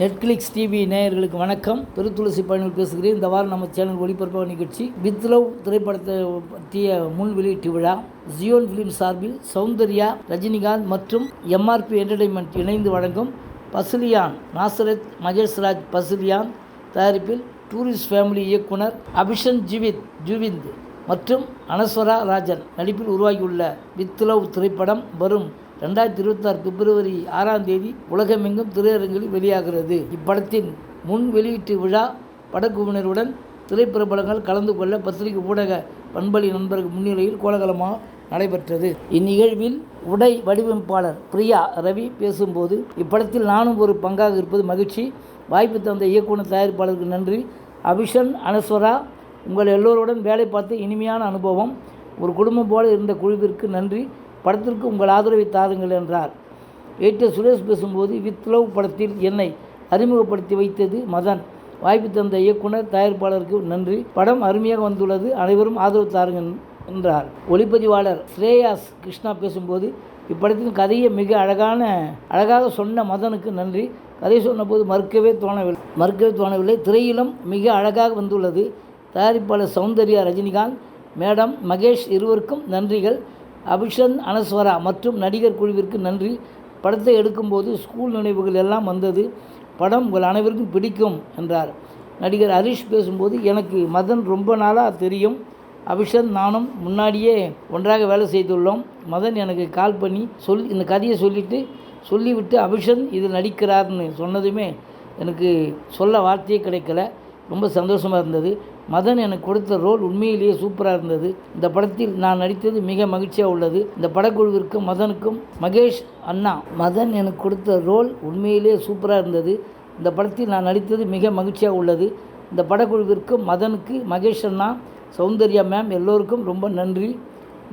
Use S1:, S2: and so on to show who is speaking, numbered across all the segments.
S1: Netflix TV நேயர்களுக்கு வணக்கம். பெருத்துளசி பயணிகள் பேசுகிறேன். இந்த வாரம் நம்ம சேனல் ஒளிபரப்பாக நிகழ்ச்சி வித் லவ் திரைப்படத்தை பற்றிய முன் வெளியீட்டு விழா. ஜியோன் ஃபிலிம் சார்பில் சௌந்தர்யா ரஜினிகாந்த் மற்றும் எம்ஆர்பி என்டர்டைன்மெண்ட் இணைந்து வழங்கும் பசிலியான் நாசரத் மகேஷ்ராஜ் பசிலியான் தயாரிப்பில் டூரிஸ்ட் ஃபேமிலி இயக்குனர் அபிஷன் ஜிவித் ஜுவிந்த் மற்றும் அனஸ்வரா ராஜன் நடிப்பில் உருவாகியுள்ள வித் லவ் திரைப்படம் வரும் ரெண்டாயிரத்தி இருபத்தாறு பிப்ரவரி ஆறாம் தேதி உலகமெங்கும் திரையரங்கில் வெளியாகிறது. இப்படத்தின் முன் வெளியீட்டு விழா படக்குழுவினருடன் திரைப்பிரபலங்கள் கலந்து கொள்ள பத்திரிகை ஊடக பண்பலி நண்பர்கள் முன்னிலையில் கோலகலமாக நடைபெற்றது. இந்நிகழ்வில் உடை வடிவமைப்பாளர் பிரியா ரவி பேசும்போது இப்படத்தில் நானும் ஒரு பங்காக இருப்பது மகிழ்ச்சி. வாய்ப்பு தந்த இயக்குனர் தயாரிப்பாளருக்கு நன்றி. அபிஷன் அனஸ்வரா உங்கள் எல்லோருடன் வேலை பார்த்து இனிமையான அனுபவம் ஒரு குடும்பம் போல இருந்த குழுவிற்கு நன்றி. படத்திற்கு உங்கள் ஆதரவை தாருங்கள் என்றார். ஏற்ற சுரேஷ் பேசும்போது வித் லவ் படத்தில் என்னை அறிமுகப்படுத்தி வைத்தது மதன். வாய்ப்பு தந்த இயக்குனர் தயாரிப்பாளருக்கு நன்றி. படம் அருமையாக வந்துள்ளது. அனைவரும் ஆதரவு தாருங்கள் என்றார். ஒளிப்பதிவாளர் ஸ்ரேயாஸ் கிருஷ்ணா பேசும்போது இப்படத்தின் கதையை மிக அழகான அழகாக சொன்ன மதனுக்கு நன்றி. கதை சொன்னபோது மறுக்கவே தோணவில்லை. மறுக்கவே தோணவில்லை. திரையிலும் மிக அழகாக வந்துள்ளது. தயாரிப்பாளர் சௌந்தர்யா ரஜினிகாந்த் மேடம் மகேஷ் இருவருக்கும் நன்றிகள். அபிஷன் அனஸ்வரா மற்றும் நடிகர் குழுவிற்கு நன்றி. படத்தை எடுக்கும்போது ஸ்கூல் நினைவுகள் எல்லாம் வந்தது. படம் உங்கள் அனைவருக்கும் பிடிக்கும் என்றார். நடிகர் ஹரிஷ் பேசும்போது எனக்கு மதன் ரொம்ப நாளாக தெரியும். அபிஷன் நானும் முன்னாடியே ஒன்றாக வேலை செய்துள்ளோம். மதன் எனக்கு கால் பண்ணி சொல் இந்த கதையை சொல்லிவிட்டு சொல்லிவிட்டு அபிஷன் இதில் நடிக்கிறார்னு சொன்னதுமே எனக்கு சொல்ல வார்த்தையே கிடைக்கல. ரொம்ப சந்தோஷமாக இருந்தது. மதன் எனக்கு கொடுத்த ரோல் உண்மையிலேயே சூப்பராக இருந்தது. இந்த படத்தில் நான் நடித்தது மிக மகிழ்ச்சியாக உள்ளது. இந்த படக்குழுவிற்கும் மதனுக்கும் மகேஷ் அண்ணா மதன் எனக்கு கொடுத்த ரோல் உண்மையிலேயே சூப்பராக இருந்தது. இந்த படத்தில் நான் நடித்தது மிக மகிழ்ச்சியாக உள்ளது. இந்த படக்குழுவிற்கும் மதனுக்கு மகேஷ் அண்ணா சௌந்தர்யா மேம் எல்லோருக்கும் ரொம்ப நன்றி.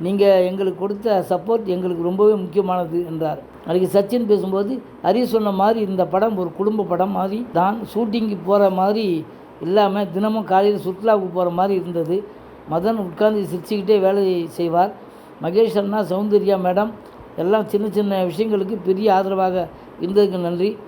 S1: நீங்கள் எங்களுக்கு கொடுத்த சப்போர்ட் எங்களுக்கு ரொம்பவே முக்கியமானது என்றார். நாளைக்கு சச்சின் பேசும்போது ஹரி சொன்ன மாதிரி இந்த படம் ஒரு குடும்ப படம் மாதிரி தான் ஷூட்டிங்கு போகிற மாதிரி இல்லாமல் தினமும் காலையில் சுற்றுலாவுக்கு போகிற மாதிரி இருந்தது. மதன் உட்கார்ந்து சிரிச்சுக்கிட்டே வேலை செய்வார். மகேஷ் அண்ணா சௌந்தர்யா மேடம் எல்லாம் சின்ன சின்ன விஷயங்களுக்கு பெரிய ஆதரவாக இருந்ததுக்கு நன்றி.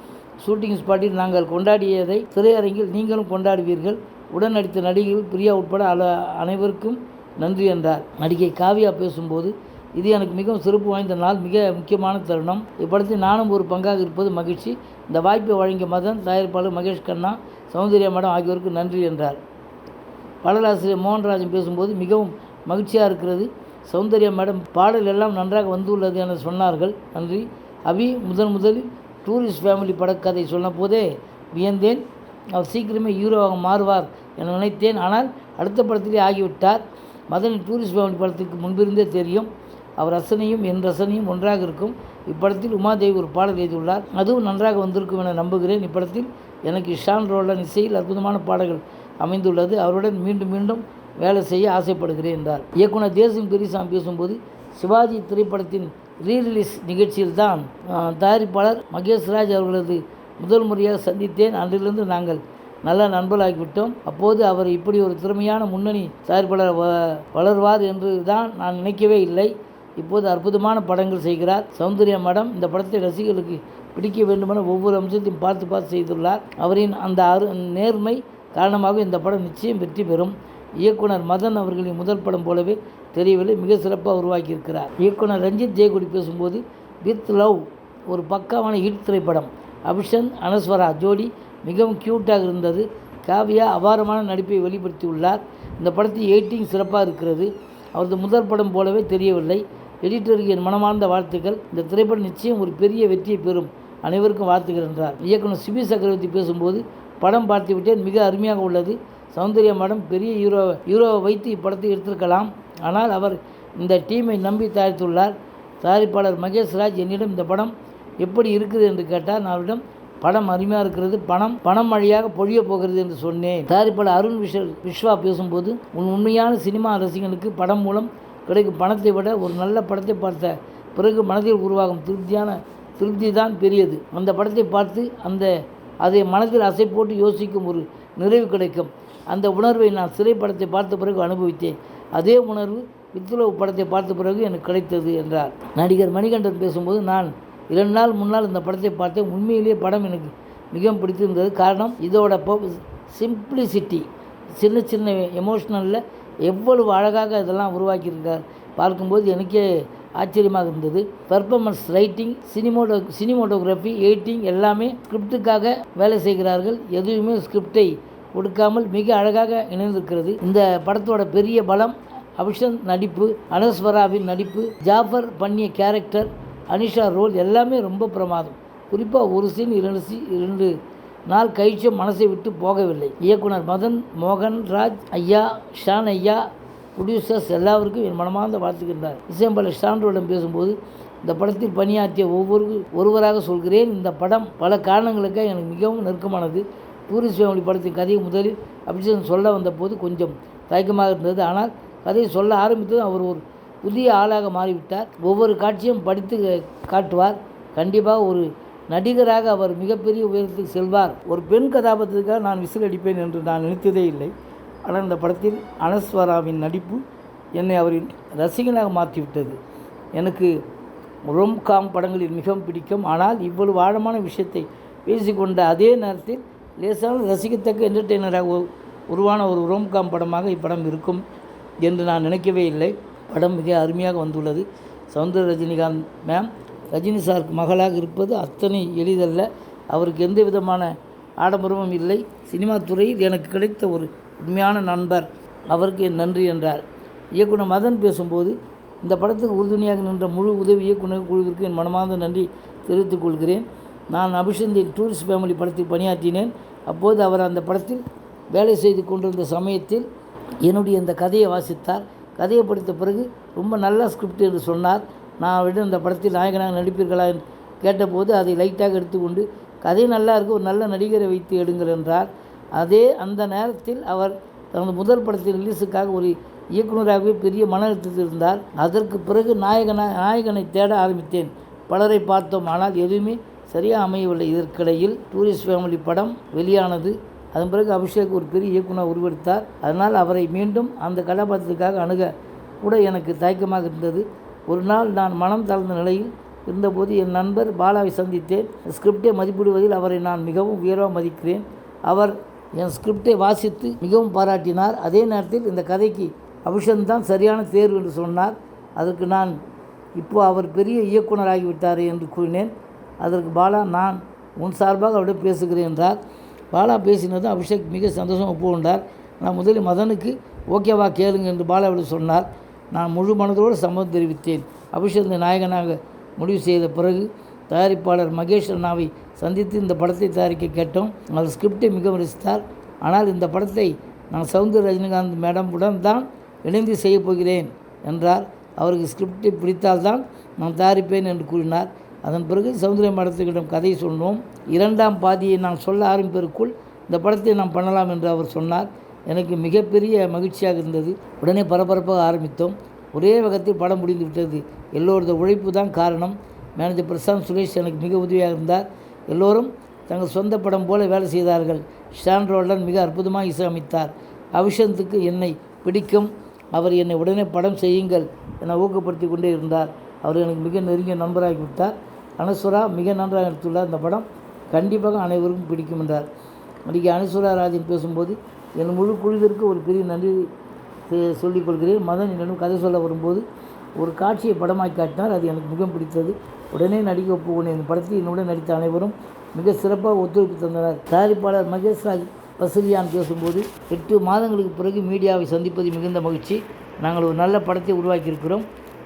S1: ஷூட்டிங் ஸ்பாட்டில் நாங்கள் கொண்டாடியதை திரையரங்கில் நீங்களும் கொண்டாடுவீர்கள். உடன் நடித்த நடிகர்கள் பிரியா உட்பட அல அனைவருக்கும் நன்றி என்றார். நடிகை காவியா பேசும்போது இது எனக்கு மிகவும் சிறப்பு வாய்ந்த நாள் மிக முக்கியமான தருணம். இப்படத்தில் நானும் ஒரு பங்காக இருப்பது மகிழ்ச்சி. இந்த வாய்ப்பை வழங்கிய மதன் தயாரிப்பாளர் மகேஷ் கண்ணா சௌந்தர்யா மேடம் ஆகியோருக்கு நன்றி என்றார். பாடலாசிரியர் மோகன்ராஜன் பேசும்போது மிகவும் மகிழ்ச்சியாக இருக்கிறது. சௌந்தர்யா மேடம் பாடல் எல்லாம் நன்றாக வந்துள்ளது என சொன்னார்கள். நன்றி. அபி முதன் முதலில் டூரிஸ்ட் ஃபேமிலி படக்கதை சொன்ன போதே வியந்தேன். அவர் சீக்கிரமே ஹீரோவாக மாறுவார் என நினைத்தேன். ஆனால் அடுத்த படத்திலே ஆகிவிட்டார். மதன் டூரிஸ்ட் ஃபேமிலி படத்துக்கு முன்பிருந்தே தெரியும். அவர் ரசனையும் என் ரசனையும் ஒன்றாக இருக்கும். இப்படத்தில் உமாதேவி ஒரு பாடல் எழுதியுள்ளார். அதுவும் நன்றாக வந்திருக்கும் என நம்புகிறேன். இப்படத்தில் எனக்கு ஷான் ரோலன் இசையில் அற்புதமான பாடல்கள் அமைந்துள்ளது. அவருடன் மீண்டும் மீண்டும் வேலை செய்ய ஆசைப்படுகிறேன் என்றார். இயக்குனர் தேசிங் பெரியசாமி பேசும்போது சிவாஜி திரைப்படத்தின் ரீரிலீஸ் நிகழ்ச்சியில் தான் தயாரிப்பாளர் மகேஷ்ராஜ் அவர்களது முதல் முறையாக சந்தித்தேன். அன்றிலிருந்து நாங்கள் நல்ல நண்பர்களாகிவிட்டோம். அப்போது அவர் இப்படி ஒரு திறமையான முன்னணி தயாரிப்பாளர் வ வளர்வார் என்று தான் நான் நினைக்கவே இல்லை. இப்போது அற்புதமான படங்கள் செய்கிறார். சௌந்தர்யா மேடம் இந்த படத்தை ரசிகர்களுக்கு பிடிக்க வேண்டுமென ஒவ்வொரு அம்சத்தையும் பார்த்து பார்த்து செய்துள்ளார். அவரின் அந்த அரு நேர்மை காரணமாக இந்த படம் நிச்சயம் வெற்றி பெறும். இயக்குனர் மதன் அவர்களின் முதல் படம் போலவே தெரியவில்லை மிக சிறப்பாக உருவாக்கியிருக்கிறார். இயக்குனர் ரஞ்சித் ஜெயக்குடி பேசும்போது வித் லவ் ஒரு பக்காவான ஹிட் திரைப்படம். அபிஷன் அனஸ்வரா ஜோடி மிகவும் க்யூட்டாக இருந்தது. காவியா அபாரமான நடிப்பை வெளிப்படுத்தியுள்ளார். இந்த படத்தின் எயிட்டிங் சிறப்பாக இருக்கிறது. அவரது முதல் படம் போலவே தெரியவில்லை. எடிட்டருக்கு என் மனமார்ந்த வாழ்த்துக்கள். இந்த திரைப்படம் நிச்சயம் ஒரு பெரிய வெற்றியை பெறும். அனைவருக்கும் வாழ்த்துக்கள் என்றார். இயக்குனர் சிபி சக்கரவர்த்தி பேசும்போது படம் பார்த்து விட்டேன் மிக அருமையாக உள்ளது. சௌந்தர்யா மேடம் பெரிய ஹீரோ ஹீரோவை வைத்து இப்படத்தை எடுத்திருக்கலாம். ஆனால் அவர் இந்த டீமை நம்பி தயாரித்துள்ளார். தயாரிப்பாளர் மகேஷ் ராஜ் என்னிடம் இந்த படம் எப்படி இருக்குது? என்று கேட்டார். நான் அவரிடம் படம் அருமையாக இருக்கிறது. பணம் பணம் வழியாக பொழிய போகிறது என்று சொன்னேன். தயாரிப்பாளர் அருண் விஷ விஸ்வா பேசும்போது உன் உண்மையான சினிமா ரசிகனுக்கு படம் மூலம் கிடைக்கும் பணத்தை விட ஒரு நல்ல படத்தை பார்த்த பிறகு மனதில் உருவாகும் திருப்தியான திருப்தி தான் பெரியது. அந்த படத்தை பார்த்து அந்த அதை மனதில் அசை போட்டு யோசிக்கும் ஒரு நிறைவு கிடைக்கும். அந்த உணர்வை நான் சிறைப்படத்தை பார்த்த பிறகு அனுபவித்தேன். அதே உணர்வு வித்துலவு படத்தை பார்த்த பிறகு எனக்கு கிடைத்தது என்றார். நடிகர் மணிகண்டன் பேசும்போது நான் இரண்டு நாள் முன்னால் இந்த படத்தை பார்த்தேன். உண்மையிலேயே படம் எனக்கு மிகவும் பிடித்திருந்தது. காரணம் இதோட சிம்பிளிசிட்டி. சின்ன சின்ன எமோஷ்னலில் எவ்வளவு அழகாக இதெல்லாம் உருவாக்கியிருக்கார் பார்க்கும்போது எனக்கே ஆச்சரியமாக இருந்தது. பெர்ஃபார்மன்ஸ் ரைட்டிங் சினிமோட்டோ சினிமோட்டோகிராஃபி எடிட்டிங் எல்லாமே ஸ்கிரிப்டுக்காக வேலை செய்கிறார்கள். எதுவுமே ஸ்கிரிப்டை கொடுக்காமல் மிக அழகாக இணைந்திருக்கிறது. இந்த படத்தோட பெரிய பலம் அபிஷன் நடிப்பு அனஸ்வராவின் நடிப்பு ஜாஃபர் பண்ணிய கேரக்டர் அனிஷா ரோல் எல்லாமே ரொம்ப பிரமாதம். குறிப்பாக ஒரு சீன் இரண்டு சீ இரண்டு நாள் கழிச்சும் மனசை விட்டு போகவில்லை. இயக்குனர் மதன் மோகன் ராஜ் ஐயா ஷான் ஐயா ப்ரொடியூசர்ஸ் எல்லாருக்கும் என் மனமார்ந்த வாழ்த்துக்கின்றார் இசையம்பல ஷான்றோடம் பேசும்போது இந்த படத்தில் பணியாற்றிய ஒவ்வொரு ஒருவராக சொல்கிறேன் இந்த படம் பல காரணங்களுக்காக எனக்கு மிகவும் நெருக்கமானது. டூரிஸ்ட் ஃபேமிலி படத்தின் கதையை முதலில் அபிஷேகம் சொல்ல வந்தபோது கொஞ்சம் தயக்கமாக இருந்தது. ஆனால் கதையை சொல்ல ஆரம்பித்ததும் அவர் ஒரு புதிய ஆளாக மாறிவிட்டார். ஒவ்வொரு காட்சியும் படித்து காட்டுவார். கண்டிப்பாக ஒரு நடிகராக அவர் மிகப்பெரிய உயரத்துக்கு செல்வார். ஒரு பெண் கதாபாத்திரத்துக்காக நான் விசில் அடிப்பேன் என்று நான் நினைத்ததே இல்லை. ஆனால் இந்த படத்தில் அனஸ்வராவின் நடிப்பு என்னை அவரின் ரசிகனாக மாற்றிவிட்டது. எனக்கு ரொம்காம் படங்களில் மிகவும் பிடிக்கும். ஆனால் இவ்வளவு ஆழமான விஷயத்தை பேசிக்கொண்ட அதே நேரத்தில் லேசான ரசிக்கத்தக்க என்டர்டெய்னராக உருவான ஒரு ரோம்காம் படமாக இப்படம் இருக்கும் என்று நான் நினைக்கவே இல்லை. படம் மிக அருமையாக வந்துள்ளது. சவுந்தர ரஜினிகாந்த் மேம் ரஜினி சாருக்கு மகளாக இருப்பது அத்தனை எளிதல்ல. அவருக்கு எந்த விதமான ஆடம்பரமும் இல்லை. சினிமா துறையில் எனக்கு கிடைத்த ஒரு உண்மையான நண்பர். அவருக்கு என் நன்றி என்றார். இயக்குனர் மதன் பேசும்போது இந்த படத்துக்கு உறுதுணையாக நின்ற முழு உதவி இயக்குனர் குழுவிற்கு என் மனமார்ந்த நன்றி தெரிவித்துக் கொள்கிறேன். நான் அபிஷந்தின் டூரிஸ்ட் ஃபேமிலி படத்தில் பணியாற்றினேன். அப்போது அவர் அந்த படத்தில் வேலை செய்து கொண்டிருந்த சமயத்தில் என்னுடைய இந்த கதையை வாசித்தார். கதையை படித்த பிறகு ரொம்ப நல்ல ஸ்கிரிப்ட் என்று சொன்னார். நான் அவரிடம் இந்த படத்தில் நாயகனாக நடிப்பீர்களா கேட்டபோது அதை லைட்டாக எடுத்துக்கொண்டு கதை நல்லா இருக்கு ஒரு நல்ல நடிகரை வைத்து எடுங்கள் என்றார். அதே அந்த நேரத்தில் அவர் தனது முதல் படத்தின் ரிலீஸுக்காக ஒரு இயக்குனராகவே பெரிய மன அழுத்தத்தில் இருந்தார். அதற்கு பிறகு நாயகனா நாயகனை தேட ஆரம்பித்தேன். பலரை பார்த்தோம். ஆனால் எதுவுமே சரியாக அமையவில்லை. இதற்கிடையில் டூரிஸ்ட் ஃபேமிலி படம் வெளியானது. அதன் பிறகு அபிஷேக் ஒரு பெரிய இயக்குனர் உருவெடுத்தார். அதனால் அவரை மீண்டும் அந்த கதாபாத்திரத்துக்காக அணுக கூட எனக்கு தயக்கமாக இருந்தது. ஒரு நாள் நான் மனம் தளர்ந்த நிலையில் இருந்தபோது என் நண்பர் பாலாவை சந்தித்தேன். ஸ்கிரிப்டை மதிப்பிடுவதில் அவரை நான் மிகவும் உயர்வாக மதிக்கிறேன். அவர் என் ஸ்கிரிப்டை வாசித்து மிகவும் பாராட்டினார். அதே நேரத்தில் இந்த கதைக்கு அபிஷன் தான் சரியான தேர்வு என்று சொன்னார். அதற்கு நான் இப்போ அவர் பெரிய இயக்குனராகிவிட்டாரே என்று கூறினேன். அதற்கு பாலா நான் உன் சார்பாக அவரிடம் பேசுகிறேன் என்றார். பாலா பேசினதும் அபிஷேக் மிக சந்தோஷம் ஒப்புக்கொண்டார். நான் முதலில் மதனுக்கு ஓகேவா கேளுங்க என்று பாலாவிடம் சொன்னார். நான் முழு மனதோடு சம்மதம் தெரிவித்தேன். அபிஷேக் நாயகனாக முடிவு செய்த பிறகு தயாரிப்பாளர் மகேஷ் அண்ணாவை சந்தித்து இந்த படத்தை தயாரிக்க கேட்டோம். அவர் ஸ்கிரிப்டை மிகவும் ரசித்தார். ஆனால் இந்த படத்தை நான் சவுந்தர ரஜினிகாந்த் மேடம் தான் இணைந்து செய்யப் போகிறேன் என்றார். அவருக்கு ஸ்கிரிப்டை பிடித்தால்தான் நான் தயாரிப்பேன் என்று கூறினார். அதன் பிறகு சௌந்தரிய மேடத்துக்கிடம் கதையை சொன்னோம் இரண்டாம் பாதியை நான் சொல்ல ஆரம்பிப்பதற்குள் இந்த படத்தை நாம் பண்ணலாம் என்று அவர் சொன்னார். எனக்கு மிகப்பெரிய மகிழ்ச்சியாக இருந்தது. உடனே பரபரப்பாக ஆரம்பித்தோம். ஒரே வேகத்தில் படம் முடிந்து விட்டது. எல்லோரது உழைப்பு தான் காரணம். மேனேஜர் பிரசாந்த் சுரேஷ் எனக்கு மிக உதவியாக இருந்தார். எல்லோரும் தங்கள் சொந்த படம் போல வேலை செய்தார்கள். ஷான் ரோல்டன் மிக அற்புதமாக இசையமைத்தார். அவிஷந்துக்கு என்னை பிடிக்கும். அவர் என்னை உடனே படம் செய்யுங்கள் என ஊக்கப்படுத்தி கொண்டே இருந்தார். அவர் எனக்கு மிக நெருங்கிய நண்பராகி விட்டார். அனசுரா மிக நன்றாக எடுத்துள்ளார் இந்த படம் கண்டிப்பாக அனைவருக்கும் பிடிக்கும் என்றார். நடிகை அனுசுரா ராஜன் பேசும்போது என் முழு குழுவிற்கு ஒரு பெரிய நன்றி சொல்லிக் கொள்கிறேன் மதன் என்னிடம் கதை சொல்ல வரும்போது ஒரு காட்சியை படமாக்கி காட்டினார். அது எனக்கு மிகவும் பிடித்தது. உடனே நடிக்க ஒப்புக்கொண்டேன். இந்த படத்தில் என்னுடன் நடித்த அனைவரும் மிக சிறப்பாக ஒத்துழைப்பு தந்தனர். தயாரிப்பாளர் மகேஷ் ராஜ் பசிலியான் பேசும்போது எட்டு மாதங்களுக்கு பிறகு மீடியாவை சந்திப்பது மிகுந்த மகிழ்ச்சி. நாங்கள் ஒரு நல்ல படத்தை உருவாக்கியிருக்கிறோம்.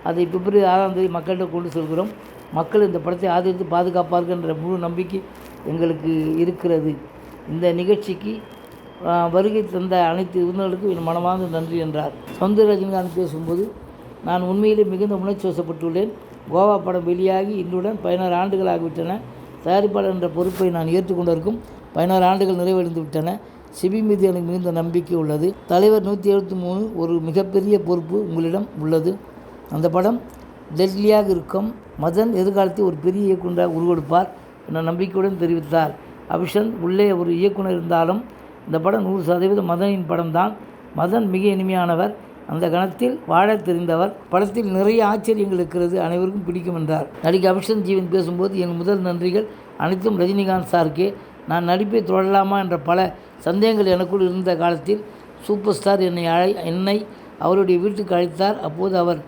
S1: அதை பிப்ரவரி ஆறாம் தேதி மக்களிடம் கொண்டு செல்கிறோம். மக்கள் இந்த படத்தை ஆதரித்து பாதுகாப்பார்கள் என்ற முழு நம்பிக்கை எங்களுக்கு இருக்கிறது. இந்த நிகழ்ச்சிக்கு வருகை தந்த அனைத்து விருந்தினர்களுக்கும் என் மனமார்ந்த நன்றி என்றார். சௌந்தர ரஜினிகாந்த் பேசும்போது நான் உண்மையிலே மிகுந்த உணர்ச்சிவசப்பட்டுள்ளேன் கோவா படம் வெளியாகி இன்றுடன் பதினாறு ஆண்டுகள் ஆகிவிட்டன தயாரிப்பாளர் என்ற பொறுப்பை நான் ஏற்றுக்கொண்டிருக்கும். பதினாறு ஆண்டுகள் நிறைவடைந்து விட்டன. சிபி மீது எனக்கு மிகுந்த நம்பிக்கை உள்ளது. தலைவர் நூற்றி எழுபத்தி மூணு ஒரு மிகப்பெரிய பொறுப்பு உங்களிடம் உள்ளது. அந்த படம் டெட்லியாக இருக்கும். மதன் எதிர்காலத்தில் ஒரு பெரிய இயக்குனராக உருவெடுப்பார் என்ற நம்பிக்கையுடன் தெரிவித்தார். அபிஷன் உள்ளே ஒரு இயக்குனர் இருந்தாலும் இந்த படம் நூறு சதவீதம் மதனின் படம்தான். மதன் மிக இனிமையானவர். அந்த கணத்தில் வாழத் தெரிந்தவர். படத்தில் நிறைய ஆச்சரியங்கள் இருக்கிறது அனைவருக்கும் பிடிக்கும் என்றார். நடிகை அபிஷன் ஜீவன் பேசும்போது என் முதல் நன்றிகள் அனைத்தும் ரஜினிகாந்த் சாருக்கே. நான் நடிப்பை தொடரலாமா என்ற பல சந்தேகங்கள் எனக்குள் இருந்த காலத்தில் சூப்பர் ஸ்டார் என்னை அழை என்னை அவருடைய வீட்டுக்கு அழைத்தார். அப்போது அவர்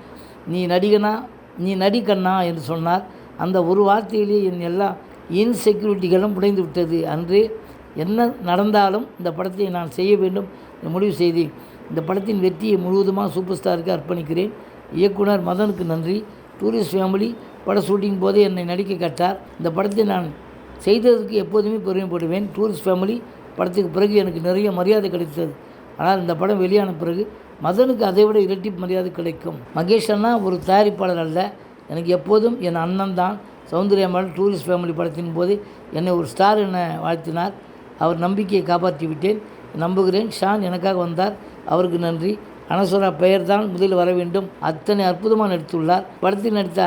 S1: நீ நடிகனா? நீ நடிகண்ணா? என்று சொன்னார். அந்த ஒரு வார்த்தையிலே என் எல்லா இன்செக்யூரிட்டிகளும் உடைந்து விட்டது. அன்றே என்ன நடந்தாலும் இந்த படத்தை நான் செய்ய வேண்டும். என்று முடிவு செய்தேன். இந்த படத்தின் வெற்றியை முழுவதுமாக சூப்பர் ஸ்டாருக்கு அர்ப்பணிக்கிறேன். இயக்குனர் மதனுக்கு நன்றி. டூரிஸ்ட் ஃபேமிலி பட ஷூட்டிங் போதே என்னை நடிக்க கேட்டார் இந்த படத்தை நான் செய்ததற்கு எப்போதுமே பெருமைப்படுவேன். டூரிஸ்ட் ஃபேமிலி படத்துக்கு பிறகு எனக்கு நிறைய மரியாதை கிடைத்தது. ஆனால் இந்த படம் வெளியான பிறகு மதனுக்கு அதை விட இரட்டிப்பு மரியாதை கிடைக்கும். மகேஷ் அண்ணா ஒரு தயாரிப்பாளர் அல்ல. எனக்கு எப்போதும் என் அண்ணன் தான் சௌந்தர்யம்மாள் டூரிஸ்ட் ஃபேமிலி படத்தின் போது என்னை ஒரு ஸ்டார் என வாழ்த்தினார். அவர் நம்பிக்கையை காப்பாற்றி விட்டேன் நம்புகிறேன். ஷான் எனக்காக வந்தார். அவருக்கு நன்றி. அனஸ்வரா பெயர் தான் முதலில் வர வேண்டும். அத்தனை அற்புதமாக நடித்துள்ளார். படத்தில் நடித்த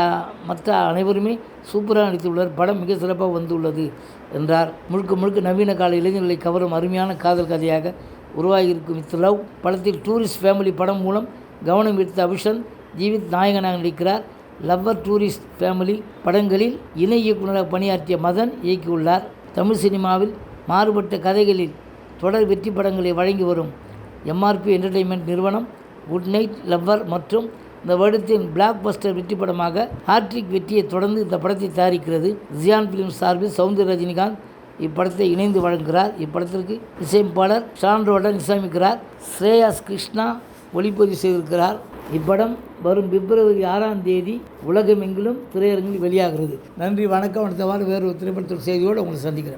S1: மற்ற அனைவருமே சூப்பராக நடித்துள்ளார். படம் மிக சிறப்பாக வந்துள்ளது என்றார். முழுக்க முழுக்க நவீன கால இளைஞர்களை கவரும் அருமையான காதல் கதையாக உருவாகியிருக்கும் இத் லவ். படத்தில் டூரிஸ்ட் ஃபேமிலி படம் மூலம் கவனம் ஈர்த்த அபிஷன் ஜீவித் நாயகனாக நடிக்கிறார் லவ்வர் டூரிஸ்ட் ஃபேமிலி படங்களில் இணை இயக்குநராக பணியாற்றிய மதன் இயக்கியுள்ளார். தமிழ் சினிமாவில் மாறுபட்ட கதைகளில் தொடர் வெற்றி படங்களை வழங்கி வரும் எம்ஆர்பி என்டர்டெயின்மெண்ட் நிறுவனம் குட் நைட் லவ்வர் மற்றும் இந்த வருடத்தின் பிளாக் பஸ்டர் வெற்றி படமாக ஹார்ட்ரிக் வெற்றியை தொடர்ந்து இந்த படத்தை தயாரிக்கிறது. ஜியான் பிலிம் சார்பில் சவுந்தர ரஜினிகாந்த் இப்படத்தை இணைந்து வழங்குகிறார். இப்படத்திற்கு இசையமைப்பாளர் சான்றோடன் இசையமைக்கிறார். ஸ்ரேயாஸ் கிருஷ்ணா ஒளிப்பதிவு செய்திருக்கிறார். இப்படம் வரும் பிப்ரவரி ஆறாம் தேதி உலகமெங்கிலும் திரையரங்கில் வெளியாகிறது. நன்றி வணக்கம். அடுத்த வாரம் வேறு ஒரு திரைப்படத்தோட செய்தியோடு உங்களை சந்திக்கிறேன்.